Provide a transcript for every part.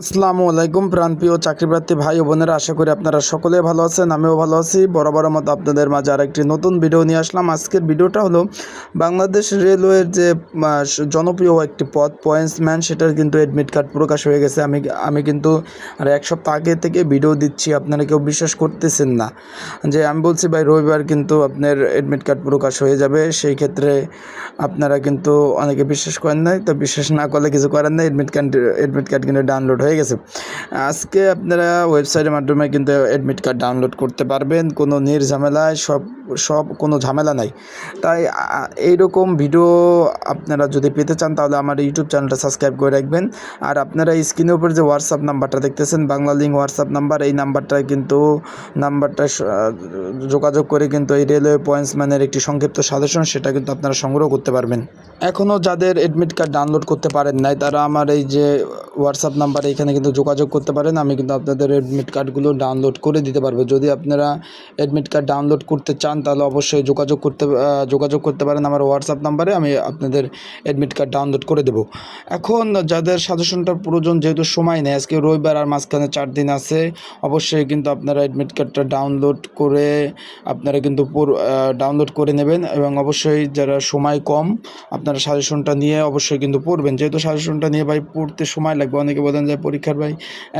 আসসালামু আলাইকুম প্রাণপ্রিয় চাকরিপ্রার্থী ভাই ও বোনেরা, আশা করি আপনারা সকলে ভালো আছেন, আমিও ভালো আছি। বরাবর মতো আপনাদের মাঝে আরেকটি নতুন ভিডিও নিয়ে আসলাম। আজকের ভিডিওটা হলো বাংলাদেশ রেলওয়ের যে জনপ্রিয় একটি পদ পয়েন্টসম্যান সেটার কিন্তু অ্যাডমিট কার্ড প্রকাশ হয়ে গেছে। আমি আমি কিন্তু আর এক সপ্তাহ আগে থেকে ভিডিও দিচ্ছি, আপনারা কেউ বিশ্বাস করতেছেন না। যে আমি বলছি, ভাই, রবিবার কিন্তু আপনার অ্যাডমিট কার্ড প্রকাশ হয়ে যাবে। সেই ক্ষেত্রে আপনারা কিন্তু অনেকে বিশ্বাস করেন নাই, তো বিশ্বাস না করলে কিছু করেন না অ্যাডমিট কার্ড অ্যাডমিট কার্ড কিন্তু ডাউনলোড হয়ে গেছে। আজকে আপনারা ওয়েবসাইটের মাধ্যমে কিন্তু অ্যাডমিট কার্ড ডাউনলোড করতে পারবেন, কোনো নির্ঝামেলায় সব সব কোনো ঝামেলা নাই। তাই এইরকম ভিডিও আপনারা যদি পেতে চান, তাহলে আমার ইউটিউব চ্যানেলটা সাবস্ক্রাইব করে রাখবেন। আর আপনারা স্ক্রিনের উপর যে হোয়াটসঅ্যাপ নাম্বারটা দেখতেছেন, বাংলা লিঙ্ক হোয়াটসঅ্যাপ নাম্বার, এই নাম্বারটায় কিন্তু, নাম্বারটা যোগাযোগ করে কিন্তু এই রেলওয়ে পয়েন্টসম্যানের একটি সংক্ষিপ্ত সাজেশন সেটা কিন্তু আপনারা সংগ্রহ করতে পারবেন। এখনও যাদের অ্যাডমিট কার্ড ডাউনলোড করতে পারেন নাই, তারা আমার এই যে হোয়াটসঅ্যাপ নাম্বারে এখানে কিন্তু যোগাযোগ করতে পারেন। আমি কিন্তু আপনাদের অ্যাডমিট কার্ডগুলো ডাউনলোড করে দিতে পারব। যদি আপনারা অ্যাডমিট কার্ড ডাউনলোড করতে চান, তাহলে অবশ্যই যোগাযোগ করতে যোগাযোগ করতে পারেন আমার হোয়াটসঅ্যাপ নাম্বারে। আমি আপনাদের অ্যাডমিট কার্ড ডাউনলোড করে দেবো। এখন যাদের সাজেশনটার প্রয়োজন, যেহেতু সময় নেই, আজকে রবিবার আর মাঝখানে চার দিন আছে, অবশ্যই কিন্তু আপনারা অ্যাডমিট কার্ডটা ডাউনলোড করে আপনারা কিন্তু ডাউনলোড করে নেবেন এবং অবশ্যই যারা সময় কম, আপনারা সাজেশনটা নিয়ে অবশ্যই কিন্তু পড়বেন। যেহেতু সাজেশনটা নিয়ে ভাই পড়তে সময় লাগবে। অনেকে বলেন যে পরীক্ষার ভাই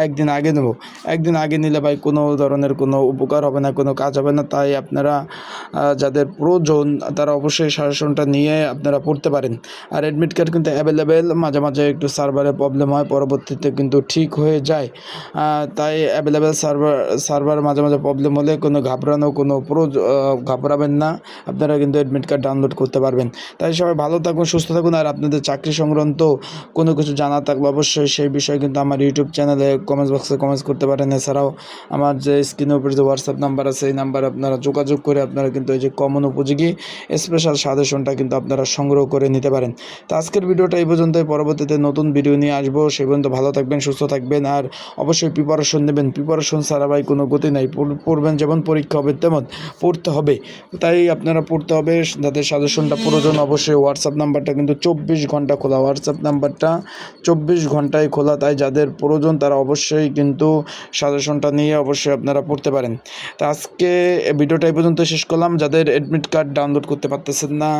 একদিন আগে নেব। একদিন আগে নিলে ভাই কোনো ধরনের কোনো উপকার হবে না কোনো কাজ হবে না। তাই আপনারা যাদের প্রয়োজন তারা অবশ্যই সাজেশনটা নিয়ে আপনারা পড়তে পারেন। আর অ্যাডমিট কার্ড কিন্তু অ্যাভেলেবেল মাঝে মাঝে একটু সার্ভারে প্রবলেম হয় পরবর্তীতে কিন্তু ঠিক হয়ে যায়। তাই অ্যাভেলেবেল সার্ভার সার্ভার মাঝে মাঝে প্রবলেম হলে কোনো ঘাবড়ানো কোনো আহ, ঘাবড়াবেন না। আপনারা কিন্তু অ্যাডমিট কার্ড ডাউনলোড করতে পারবেন। তাই সবাই ভালো থাকুন সুস্থ থাকুন। আর আপনাদের চাকরি সংক্রান্ত কোনো কিছু জানা থাকলে অবশ্যই সেই বিষয়ে কিন্তু আমার ইউটিউব চ্যানেলে কমেন্টস বক্সে কমেন্টস করতে পারেন। এছাড়াও আমার যে স্ক্রিনের উপরে যে হোয়াটসঅ্যাপ নাম্বার আছে, এই নাম্বারে আপনারা যোগাযোগ করে আপনারা কিন্তু এই যে কমন উপযোগী স্পেশাল সাজেশনটা কিন্তু আপনারা সংগ্রহ করে নিতে পারেন। তো আজকের ভিডিওটা এই পর্যন্তই। পরবর্তীতে নতুন ভিডিও নিয়ে আসব। সে পর্যন্ত ভালো থাকবেন, সুস্থ থাকবেন আর অবশ্যই প্রিপারেশন নেবেন। প্রিপারেশন ছাড়া ভাই কোনো গতি নাই। পড়- পড়বেন যেমন পরীক্ষা হবে তেমন পড়তে হবে। তাই আপনারা পড়তে হবে। যাদের সাজেশনটা প্রয়োজন, অবশ্যই হোয়াটসঅ্যাপ নাম্বারটা কিন্তু চব্বিশ ঘণ্টা খোলা। হোয়াটসঅ্যাপ নাম্বারটা চব্বিশ ঘন্টায় খোলা, তাই যাদের প্রয়োজন তারা অবশ্যই কিন্তু সাজেশনটা নিয়ে অবশ্যই আপনারা পড়তে পারেন। তা আজকে ভিডিওটা এই পর্যন্ত শেষ করলাম। যাদের অ্যাডমিট কার্ড ডাউনলোড করতে পারতেছেন না,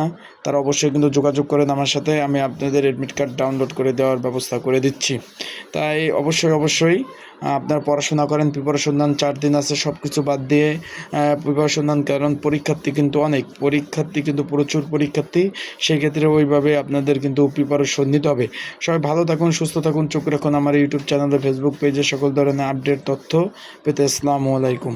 তারা অবশ্যই কিন্তু যোগাযোগ করেন আমার সাথে। আমি আপনাদের অ্যাডমিট কার্ড ডাউনলোড করে দেওয়ার ব্যবস্থা করে দিচ্ছি। তাই অবশ্যই অবশ্যই আপনার পড়াশোনা করেন। প্রিপারেশন নেন, চার দিন আছে সব কিছু বাদ দিয়ে প্রিপারেশন নেন। কারণ পরীক্ষার্থী কিন্তু অনেক। পরীক্ষার্থী কিন্তু প্রচুর পরীক্ষার্থী। সেই ক্ষেত্রে ওইভাবে আপনাদের কিন্তু প্রিপারেশন নিতে হবে। সবাই ভালো থাকুন, সুস্থ থাকুন চোখ রাখুন আমার ইউটিউব চ্যানেলে ফেসবুক পেজে সকল ধরনের আপডেট তথ্য পেতে আসসালামু আলাইকুম।